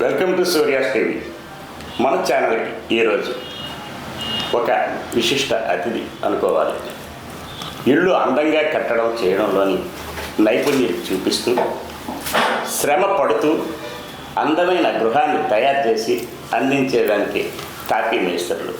Welcome to Surya's TV. మన ఛానల్కి ఈరోజు ఒక విశిష్ట అతిథి అనుకోవాలి. ఇళ్ళు అందంగా కట్టడం చేయడంలోని నైపుణ్యం చూపిస్తూ శ్రమ పడుతూ అందమైన గృహాన్ని తయారు చేసి అందించేదానికి తాపీ మేస్త్రులు.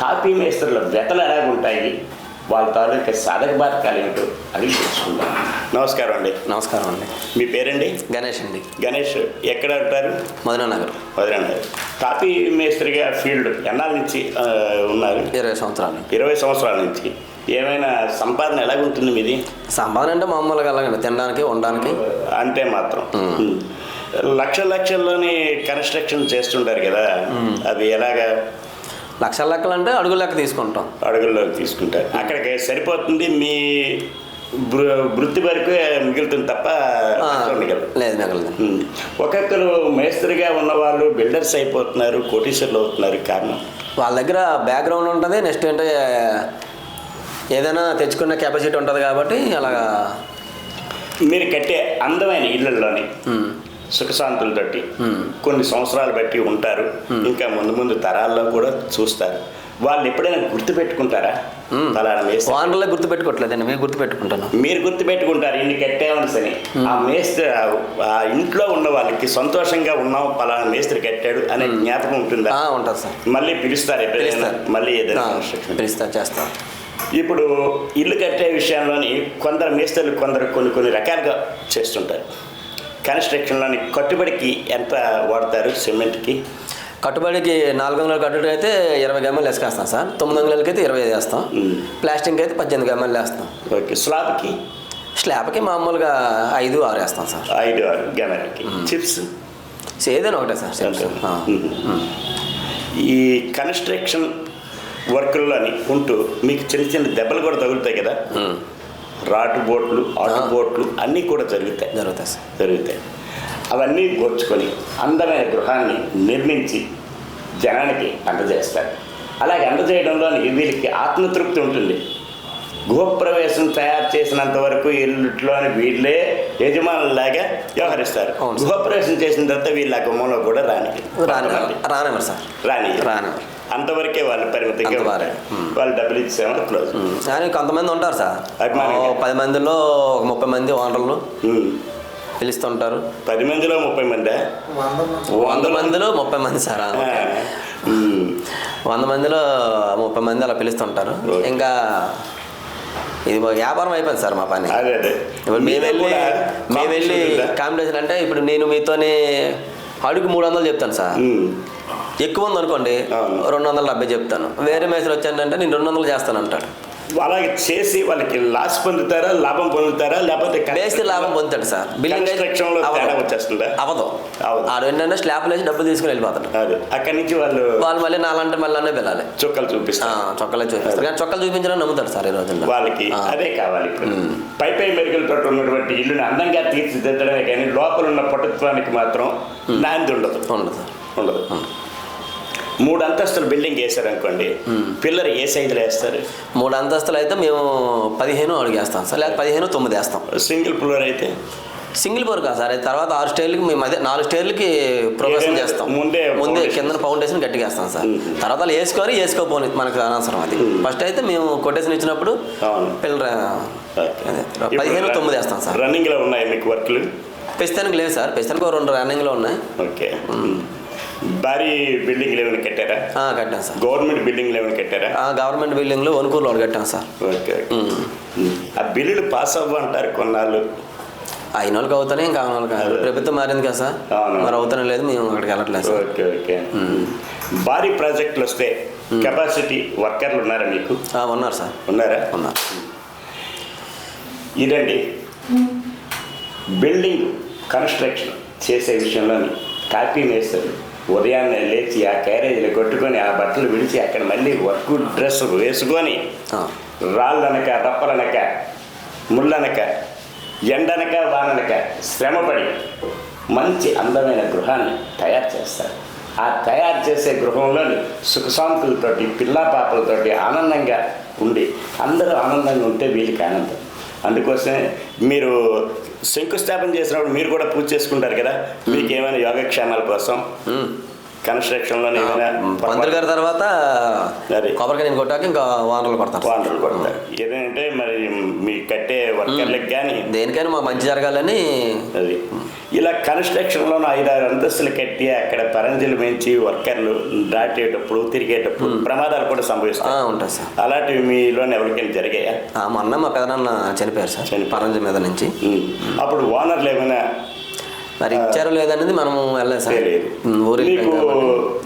తాపీ మేస్త్రుల వ్యతలు ఎలాగుంటాయి? వాళ్ళ తాలూకా సాధక బాధకాలు ఏమిటో అడిగి తెలుసుకుందాం. నమస్కారం అండి. నమస్కారం అండి. మీ పేరండి? గణేష్ అండి. గణేష్ ఎక్కడ ఉంటారు? మదనా నగర్ వదిలేండి తాపీ మేస్త్రిగా ఫీల్డ్ ఎన్నాళ్ళ నుంచి ఉన్నారు? ఇరవై సంవత్సరాలు ఇరవై సంవత్సరాల నుంచి. ఏమైనా సంపాదన ఎలాగుంటుంది మీది? సంపాదన అంటే మామూలుగా అలాగండి. తినడానికి ఉండడానికి. అంటే మాత్రం. లక్ష లక్షల్లోని కన్స్ట్రక్షన్ చేస్తుంటారు కదా. అది ఎలాగా? లక్షల లెక్కలు అంటే అడుగు లెక్క తీసుకుంటాం. అడుగుల్లో తీసుకుంటారు. అక్కడికి సరిపోతుంది మీ వృత్తి వరకు మిగులుతుంది తప్ప ఆ, నష్టం మిగలదు. లేదు మిగలదు. ఉమ్. ఒక్కొక్కరు మేస్త్రిగా ఉన్నవాళ్ళు బిల్డర్స్ అయిపోతున్నారు కోటీశ్వర్లు అవుతున్నారు కారణం? వాళ్ళ దగ్గర బ్యాక్గ్రౌండ్ ఉంటుంది నెక్స్ట్ ఏంటంటే ఏదైనా తెచ్చుకున్న కెపాసిటీ ఉంటుంది కాబట్టి అలాగా మీరు కట్టే అందమైన ఇళ్ళల్లోని ఉమ్, సుఖశాంతులతోటి ఉమ్. కొన్ని సంవత్సరాలు బట్టి ఉంటారు. ఇంకా ముందు ముందు తరాల్లో కూడా చూస్తారు. వాళ్ళు ఎప్పుడైనా గుర్తు పెట్టుకుంటారా ఉమ్. ఫలానా మేస్త్రి? ఓనర్లే గుర్తు పెట్టుకోవట్లేదండి మేము గుర్తు పెట్టుకుంటాను మీరు గుర్తు పెట్టుకుంటారు ఇన్ని కట్టామని సని ఆ మేస్త్రి ఆ- ఇంట్లో ఉన్న వాళ్ళకి సంతోషంగా ఉన్నాం పలానా మేస్త్రి కట్టాడు అనే జ్ఞాపకం ఉంటుందా? సార్. మళ్ళీ పిలుస్తారు ఎప్పుడైనా? పిలుస్తారు. మళ్ళీ ఏదైనా ఆ, కన్స్ట్రక్షన్ పిలుస్తా చేస్తాం ఇప్పుడు ఇల్లు కట్టే విషయంలోని కొందరు మేస్త్రులు కొందరు కొన్ని కొన్ని రకాలుగా చేస్తుంటారు. కన్స్ట్రక్షన్లోని కట్టుబడికి ఎంత వాడతారు? సిమెంట్కి? కట్టుబడికి నాలుగు వందల కట్టుబడి అయితే ఇరవై గమ్మలు వేసుకేస్తాం సార్. తొమ్మిది వందలకి అయితే ఇరవై ఐదు వేస్తాం. ప్లాస్టింగ్ అయితే పద్దెనిమిది గమ్మలు వేస్తాం. ఓకే. స్లాబ్కి? స్లాబ్కి మామూలుగా ఐదు ఆరు వేస్తాం సార్. ఐదు ఆరు గమనకి చిప్స్? ఏదైనా ఒకటే సార్. ఈ కన్స్ట్రక్షన్ వర్కుల్లోని ఉంటూ మీకు చిన్న చిన్న దెబ్బలు కూడా తగులుతాయి కదా. రాటు బోట్లు ఆటు. బోట్లు అన్నీ కూడా జరుగుతాయి. జరుగుతాయి సార్. జరుగుతాయి. అవన్నీ గోర్చుకొని అందమైన గృహాన్ని నిర్మించి జనానికి అందజేస్తారు. అలాగే అందజేయడంలో వీళ్ళకి ఆత్మతృప్తి ఉంటుంది. గృహప్రవేశం తయారు చేసినంత వరకు ఇల్లులోని వీళ్ళే యజమానులాగా వ్యవహరిస్తారు. గృహప్రవేశం చేసిన తర్వాత వీళ్ళ గుమ్మంలో కూడా రాని రాని రానివ్వరు సార్. రాని రానివ్వరు. అంతవరకే వాళ్ళు పరిమితిగా. వాళ్ళు డబ్బులు ఇచ్చామని క్లోజ్. కానీ కొంతమంది ఉంటారు సార్ పది మందిలో ఒక ముప్పై మంది ఓనర్లు. పిలుస్తుంటారు పది మందిలో ముప్పై మంది వంద మందిలో ముప్పై మంది సార్. వంద మందిలో ముప్పై మంది అలా పిలుస్తుంటారు. ఇంకా ఇది ఒక వ్యాపారం అయిపోయింది సార్ మా పని ఇప్పుడు మేము వెళ్ళి మేము వెళ్ళి? కాంపిటీషన్ అంటే ఇప్పుడు నేను మీతోని అడుగు మూడు వందలు చెప్తాను సార్. ఎక్కువ ఉంది అనుకోండి. రెండు వందల డెబ్బై చెప్తాను. వేరే మేసలు వచ్చానంటే నేను రెండు వందలు చేస్తాను అంటాడు అలాగే చేసి వాళ్ళకి లాస్ పొందుతారా లాభం పొందుతారా లేకపోతే వేస్తే లాభం పొందుతాడు సార్. బిల్డింగ్ వచ్చేస్తుందా? అవ్వదు. ఆడు ఏంటంటే స్లాబ్లు వేసి డబ్బులు తీసుకుని వెళ్ళిపోతాడు. అక్కడి నుంచి వాళ్ళు వాళ్ళు మళ్ళీ నాలంటే మళ్ళీ వెళ్ళాలి. చుక్కలు చూపిస్తారు. చొక్కలే చూపిస్తారు. కానీ చొక్కలు చూపించడం నమ్ముతారు సార్ ఈ రోజుల్లో. వాళ్ళకి. అదే కావాలి పై పై మెరుగులతో ఉన్నటువంటి ఇల్లుని అందంగా తీర్చిదిద్దడమే కానీ లోపల ఉన్న పటుత్వానికి మాత్రం నాంది ఉండదు. ఉండదు. ఉండదు. మూడు అంతస్తుల బిల్డింగ్ వేసారనుకోండి పిల్లలు ఏ సైజులో వేస్తారు? మూడు అంతస్తులు అయితే మేము పదిహేను అడుగు వేస్తాం సార్ లేదా పదిహేను తొమ్మిది వేస్తాం. సింగిల్ ఫ్లోర్ అయితే? సింగిల్ బోర్ కాదు సార్ తర్వాత ఆరు స్టేర్లకి మేము అదే నాలుగు స్టేర్లకి ఏదైనా చేస్తాం. ముందే ముందే. కింద ఫౌండేషన్ గట్టిగా వేస్తాం సార్. తర్వాత వేసుకోవాలి వేసుకోపోని మనకు అనవసరం అది. ఫస్ట్ అయితే మేము కొటేషన్ ఇచ్చినప్పుడు. పిల్లలు పదిహేను తొమ్మిది వేస్తాం సార్. రన్నింగ్లో ఉన్నాయి మీకు వర్క్లు? పెస్తానికి లేదు సార్ పెస్తానికి రెండు రన్నింగ్లో ఉన్నాయి. ఓకే. భారీ బిల్డింగ్లు ఏమైనా కట్టారా? ఆ, కట్టాం సార్. గవర్నమెంట్ బిల్డింగ్లు ఏమైనా కట్టారా? ఆ, గవర్నమెంట్ బిల్డింగ్లో వణుకూరులో కట్టాం సార్. ఓకే. ఆ బిల్లులు పాస్ అవ్వంటారు కొన్నాళ్ళు. అయిన వాళ్ళకి అవుతానే ఇంకా వాళ్ళకి కాదు. ప్రభుత్వం మారింది కదా సార్. మరి అవుతానే లేదు మేము అక్కడికి వెళ్ళట్లేదు సార్. Okay okay. భారీ ప్రాజెక్టులు వస్తే కెపాసిటీ వర్కర్లు ఉన్నారా మీకు? ఆ, ఉన్నారు సార్. ఉన్నారా? ఉన్నారు. ఇదండి. బిల్డింగ్ కన్స్ట్రక్షన్ చేసే విషయంలోని కాపీ మేస్తారు. ఉదయాన్నే లేచి ఆ క్యారేజీలు కొట్టుకొని ఆ బట్టలు విడిచి అక్కడ మళ్ళీ వర్క్ డ్రెస్ వేసుకొని రాళ్ళనక రప్పలనక ముళ్ళనక ఎండనక వాననక శ్రమపడి మంచి అందమైన గృహాన్ని తయారు చేస్తారు. ఆ తయారు చేసే గృహంలోని సుఖశాంతులతోటి పిల్లా పాపలతోటి ఆనందంగా ఉండి అందరూ ఆనందంగా ఉంటే వీళ్ళకి ఆనందం. అందుకోసమే మీరు శంకుస్థాపన చేసినప్పుడు మీరు కూడా పూజ చేసుకుంటారు కదా? మీకు ఏమైనా యోగక్షేమాల కోసం. కన్స్ట్రక్షన్లో ఏమైనా పంతులు గారి తర్వాత. కొబ్బరికాయ నేను కొట్టాక ఇంకా వానలు పడతారు. వాండర్లు పడతారు. ఏదంటే మరి మీ కట్టే వర్కర్లకు కానీ దేనికైనా మాకు మంచి జరగాలని అది. ఇలా కన్స్ట్రక్షన్లో ఐదారు అంతస్తులు కట్టి అక్కడ పరంజులు పెంచి వర్కర్లు దాటేటప్పుడు తిరిగేటప్పుడు ప్రమాదాలు కూడా ఆ, సంభవిస్తాయి ఉంటుంది సార్. అలాంటివి మీలో ఎవరికైనా జరిగాయా? ఆ, మొన్న మా పెదనాన్న చనిపోయారు సార్. పరంజి మీద నుంచి. అప్పుడు ఓనర్లు ఏమైనా మరి ఇచ్చారో లేదనేది మనం వెళ్ళలేదు సార్.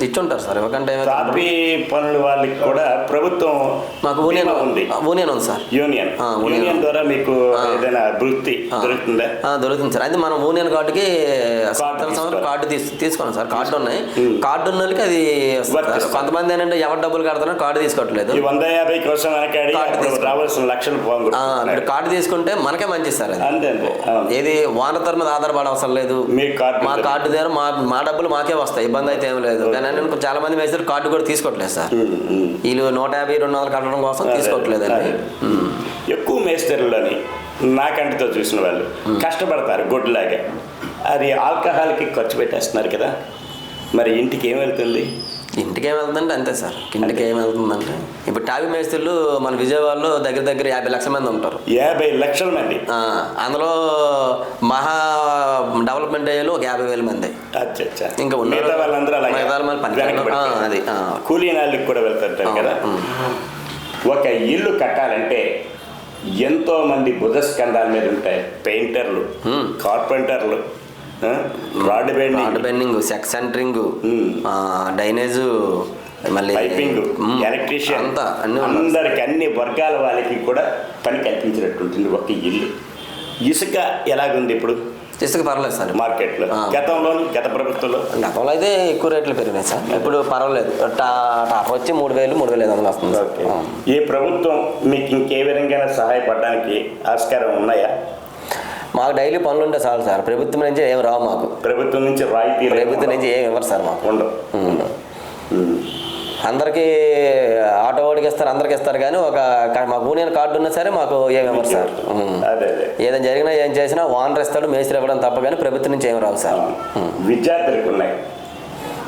ఇచ్చుంటారు సార్. తాపీ పనుల వాళ్ళకి కూడా ప్రభుత్వం మాకు యూనియన్ ఉంది. యూనియన్ ఉంది సార్. యూనియన్. ద్వారా మీకు. ఏదైనా వృత్తి. దొరుకుతుందా? సార్. అయితే మనం యూనియన్ కార్డుకి సంవత్సరం. కార్డు తీసు తీసుకోండి సార్. కార్డు ఉన్నాయి. కార్డు ఉన్న వాళ్ళకి అది. కొంతమంది ఏంటంటే ఎవరు డబ్బులు కడుతున్నారు కార్డు తీసుకోవట్లేదు. వంద యాభై కోసం. రావాల్సిన లక్షలు ఇప్పుడు. కార్డు తీసుకుంటే మనకే మంచి సార్ అది. ఏది ఓనర్ మీద ఆధారపడ అవసరం లేదు. మీ కార్డు మా కార్డు దగ్గర మా మా డబ్బులు మాకే వస్తాయి. ఇబ్బంది అయితే ఏం లేదు. కానీ చాలా మంది వేసారు కార్డు కూడా తీసుకోవట్లేదు సార్. వీళ్ళు నూట యాభై రెండు వందలు కట్టడం కోసం తీసుకోవట్లేదండి. ఎక్కువ మేస్తరులని నాకంటితో చూసిన వాళ్ళు. కష్టపడతారు గొడ్డులాగా. అది ఆల్కహాల్కి ఖర్చు పెట్టేస్తున్నారు కదా. మరి ఇంటికి ఏం వెళ్తుంది? ఇంటికి ఏం వెళ్తుందంటే అంతే సార్. ఇంటికి ఏం వెళ్తుందంటే ఇప్పుడు టాబీ మేస్త్రులు మన విజయవాడలో దగ్గర దగ్గర యాభై లక్షల మంది ఉంటారు. యాభై లక్షల మంది. అందులో మహా డెవలప్మెంట్ అయ్యేలో ఒక యాభై వేల మంది. ఇంకా ఉన్నారు. మిగతా వాళ్ళందరూ. అది. కూలీ నాళ్ళకి కూడా వెళ్తుంటారు కదా. ఒక ఇల్లు కట్టాలంటే ఎంతో మంది భుజస్కంధాల మీద ఉంటాయి పెయింటర్లు. కార్పెంటర్లు రాడ్ రాడ్ బెండింగ్ బెండింగ్ సెక్స్ సెంటరింగ్ ఉమ్. డైనేజ్ మళ్ళీ పైపింగ్ ఎలక్ట్రీషియన్ అంతా. అందరికి అన్ని వర్గాల వాళ్ళకి కూడా పని కల్పించినట్టుంటుంది ఒక ఇల్లు ఇసుక ఎలాగుంది ఇప్పుడు ఇసుక పర్లేదు సార్. మార్కెట్లో. గతంలో గత ప్రభుత్వంలో? గతంలో అయితే ఎక్కువ రేట్లు పెరిగినాయి సార్. ఇప్పుడు పర్వాలేదు. టా టాటర్ వచ్చి మూడు వేలు మూడు వేలు ఐదు వందలు వస్తుంది. ఈ ప్రభుత్వం మీకు ఇంకే విధంగా సహాయపడడానికి ఆస్కారం ఉన్నాయా? మాకు డైలీ పనులు ఉంటే చాలు సార్. ప్రభుత్వం నుంచి ఏం రావు మాకు. ప్రభుత్వం నుంచి రాయితీ ప్రభుత్వం నుంచి ఏం ఇవ్వరు సార్ మాకు. ఉండవు. అందరికీ ఆటో వాడికి ఇస్తారు అందరికి ఇస్తారు. కానీ ఒక మాకు యూనియన్ కార్డు ఉన్నా సరే మాకు ఏమి ఇవ్వరు సార్? ఉమ్. అదే. అదే ఏదైనా జరిగినా ఏం చేసినా ఓనర్ ఇస్తాడు మేస్త్రి ఇవ్వడం తప్ప కానీ ప్రభుత్వం నుంచి ఏం రావు సార్. విద్యార్థులకు ఉన్నాయి.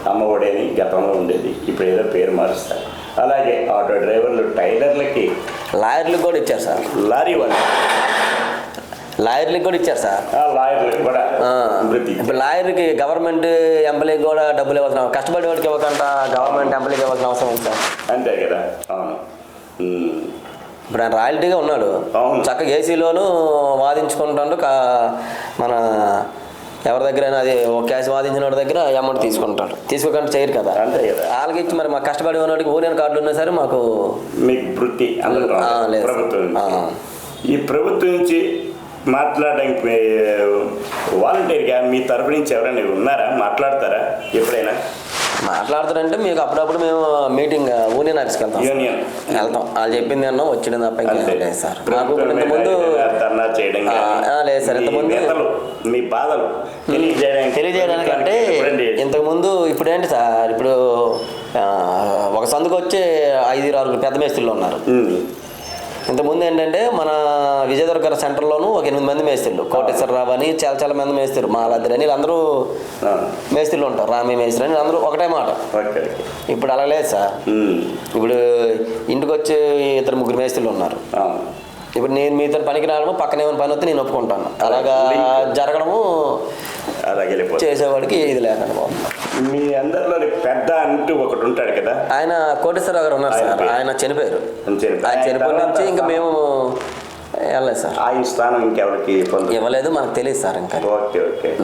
అమ్మఒడేని గతంలో ఉండేది. ఇప్పుడు ఏదో పేరు మారుస్తారు. అలాగే ఆటో డ్రైవర్లు టైలర్లకి లాయర్లకు కూడా ఇచ్చారు సార్. లారీ వాళ్ళు. లాయర్లకు కూడా ఇచ్చారు సార్. ఇప్పుడు లాయర్కి గవర్నమెంట్ ఎంప్లాయీకి కూడా డబ్బులు ఇవ్వాల్సిన కష్టపడి వాడికి ఇవ్వకుండా గవర్నమెంట్ ఎంప్లాయీకి ఇవ్వాల్సిన అవసరం ఉంది సార్. అంతే కదా. ఇప్పుడు ఆయన రాయల్టీగా ఉన్నాడు. చక్కగా ఏసీలోను వాదించుకుంటాడు. మన ఎవరి దగ్గర అది ఒక క్యాష్ వాదించిన వాడి దగ్గర అమౌంట్ తీసుకుంటాడు. తీసుకోకుండా చేయరు కదా. వాళ్ళకి ఇచ్చి మరి మాకు కష్టపడి ఉన్నవాడికి యూనియన్ కార్డు ఉన్నా సరే మాకు మీకు వృత్తి. ఈ ప్రభుత్వం నుంచి మాట్లాడడానికి వాలంటీర్గా మీ తరపు నుంచి ఎవరైనా ఉన్నారా? మాట్లాడతారా ఎప్పుడైనా? మాట్లాడుతారంటే మీకు అప్పుడప్పుడు మేము మీటింగ్ యూనియన్ ఆఫీస్కి వెళ్తాం. యూనియన్. వెళ్తాం. వాళ్ళు చెప్పింది అన్నాం వచ్చిన తప్ప సార్. మాకు ఇంతకుముందు లేదు సార్, ఇంతకుముందు- మీ బాధలు తెలియజేయడానికి అంటే? ఇంతకుముందు ఇప్పుడు ఏంటి సార్? ఇప్పుడు ఒక సందుకు వచ్చి ఐదు ఆరుగురు పెద్ద మేస్త్రీలు ఉన్నారు. ఇంతకుముందు ఏంటంటే మన విజయదుర్గ సెంటర్లోను ఒక ఎనిమిది మంది మేస్త్రీలు. కోటేశ్వరరావు అని చాలా చాలా మంది మేస్త్రీలు. మా లద్దరి అని వీళ్ళందరూ మేస్త్రీలు ఉంటారు. రామి మేస్త్రి అని అందరూ ఒకటే మాట. ఇప్పుడు అలా లేదు సార్. ఇప్పుడు ఇంటికి వచ్చి ఇద్దరు ముగ్గురు మేస్త్రీలు ఉన్నారు. ఇప్పుడు నేను మీతో పనికి రావడము పక్కన ఏమైనా పని వస్తే నేను ఒప్పుకుంటాను. అలాగా జరగడము అలాగే చేసేవాడికి ఇది పోతుంది. మీ అందరిలో పెద్ద అంటూ ఒకటి ఉంటాడు కదా? ఆయన కోటేశ్వరరావు గారు ఉన్నారు సార్. ఆయన చనిపోయారు. ఆయన చనిపోయిన నుంచి ఇంకా మేము వెళ్ళలేదు సార్. ఆయన స్థానం ఇంకెవరికి పొందు ఇవ్వలేదు మనకు తెలియదు సార్ ఇంకా. Okay okay.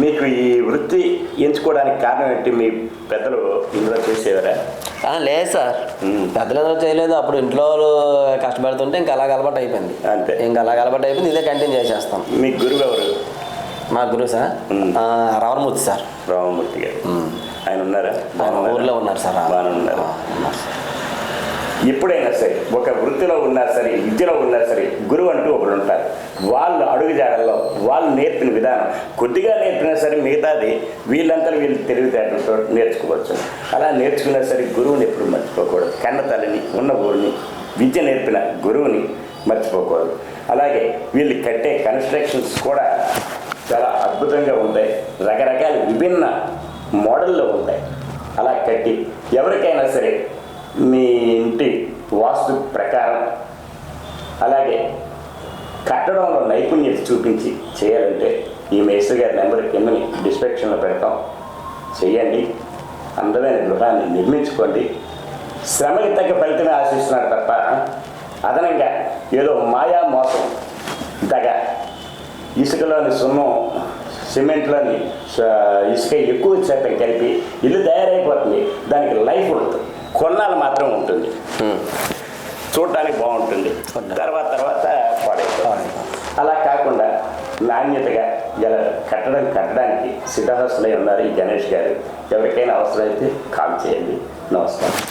మీకు ఈ వృత్తి ఎంచుకోవడానికి కారణం ఏంటి? మీ పెద్దలు ఇందులో చేసేవారా? ఆ, లేదు సార్. పెద్దలు ఏదో చేయలేదు. అప్పుడు ఇంట్లో వాళ్ళు కష్టపడుతుంటే ఇంకా అలాగ అలవాటు అయిపోయింది. అంతే. ఇంకా అలాగ అలవాటు అయిపోయింది. ఇదే కంటిన్యూ చేసేస్తాం. మీ గురువు ఎవరు? మా గురువు సార్. మ్మ్. ఆ, రావణమూర్తి సార్. రామమూర్తి గారు. ఆయన ఉన్నారా? ఆయన? ఊర్లో ఉన్నారు సార్. బాగానే ఉన్నారు. ఆ, ఉన్నారు సార్. ఎప్పుడైనా సరే ఒక వృత్తిలో ఉన్నా సరే విద్యలో ఉన్నా సరే గురువు అంటూ ఒకరు ఉంటారు. వాళ్ళు అడుగుజాడల్లో వాళ్ళు నేర్పిన విధానం కొద్దిగా నేర్పినా సరే మిగతాది వీళ్ళంతా వీళ్ళు తెలివితేటలతో నేర్చుకోవచ్చు. అలా నేర్చుకున్నా సరే గురువుని ఎప్పుడు మర్చిపోకూడదు. కన్న తల్లిని ఉన్న ఊరిని విద్య నేర్పిన గురువుని మర్చిపోకూడదు. అలాగే వీళ్ళు కట్టే కన్స్ట్రక్షన్స్ కూడా చాలా అద్భుతంగా ఉంటాయి. రకరకాల విభిన్న మోడల్లో ఉంటాయి. అలా కట్టి ఎవరికైనా సరే మీ ఇంటి వాస్తు ప్రకారం. అలాగే కట్టడంలో నైపుణ్యత చూపించి చేయాలంటే ఈ మేస్త్రి గారి నెంబర్ కిందని డిస్క్రిప్షన్లో పెడతాం. చేయండి. అందమైన గృహాన్ని నిర్మించుకోండి. శ్రమకి తగ్గ ఫలితమే ఆశిస్తున్నారు తప్ప అదనంగా ఏదో మాయా మోసం దగ ఇసుకలోని సున్నం సిమెంట్లోని ఇసుక ఎక్కువ శాతం కలిపి ఇల్లు తయారైపోతుంది. దానికి లైఫ్ ఉంటుంది కొన్నాళ్ళు మాత్రం ఉంటుంది. చూడడానికి బాగుంటుంది. తర్వాత తర్వాత పాడైపోతుంది. అలా కాకుండా నాణ్యతగా గల కట్టడం కట్టడానికి సిద్ధహస్తులై ఉన్నారు ఈ గణేష్ గారు. ఎవరికైనా అవసరమైతే కాల్ చేయండి. నమస్కారం.